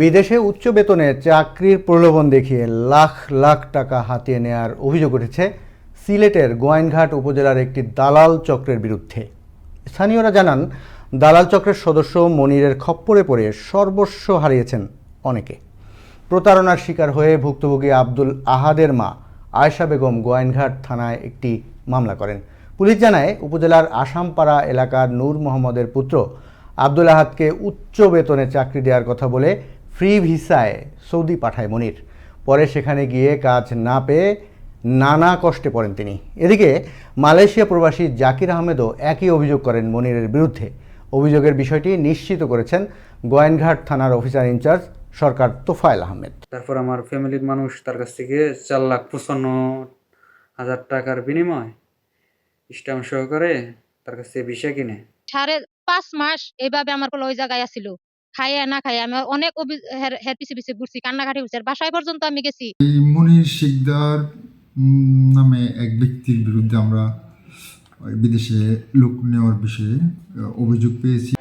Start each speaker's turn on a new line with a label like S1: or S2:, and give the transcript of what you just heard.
S1: বিদেশে উচ্চ বেতনে চাকরির প্রলোভন দেখিয়ে লাখ লাখ টাকা হাতিয়ে নেয়ার অভিযোগ উঠেছে সিলেটের গোয়াইনঘাট উপজেলার একটি দালাল চক্রের বিরুদ্ধে। স্থানীয়রা জানান, দালাল চক্রের সদস্য মনিরের খপ্পরে পড়ে সর্বস্ব হারিয়েছেন অনেকে। প্রতারণার শিকার হয়ে ভুক্তভোগী আব্দুল আহাদের মা আয়শা বেগম গোয়াইনঘাট থানায় একটি মামলা করেন। পুলিশ জানায়, উপজেলার আসামপাড়া এলাকার নূর মোহাম্মদের পুত্র আব্দুল আহাদকে উচ্চ বেতনে চাকরি দেওয়ার কথা বলে ফ্রি ভিসায় সৌদি পাঠায় মনির। পরে সেখানে গিয়ে কাজ না পেয়ে নানা কষ্টে পড়েন তিনি। এদিকে মালয়েশিয়া প্রবাসী জাকির আহমেদও একই অভিযোগ করেন মনিরের বিরুদ্ধে। অভিযোগের বিষয়টি নিশ্চিত করেছেন গোয়াইনঘাট থানার officer in charge Sarkar Tofayel Ahmed.
S2: তারপর আমার ফ্যামিলির মানুষ তার কাছ থেকে চার লাখ পঁচান্ন হাজার টাকার বিনিময় স্ট্যাম্প সহকারে তার কাছ থেকে ভিসা কিনে।
S3: সাড়ে পাঁচ মাস এইভাবে আমার কোলে ওই জায়গায় আসিল। খাইয়া না খাইয়া আমি অনেক হের- পিছিয়ে পিছে পিছে ঘুরছি, কান্নাকাটি ঘুরছি আর বাসায় পর্যন্ত আমি গেছি।
S4: মনির শিকদার নামে এক ব্যক্তির বিরুদ্ধে আমরা বিদেশে লোক নেওয়ার বিষয়ে অভিযোগ পেয়েছি।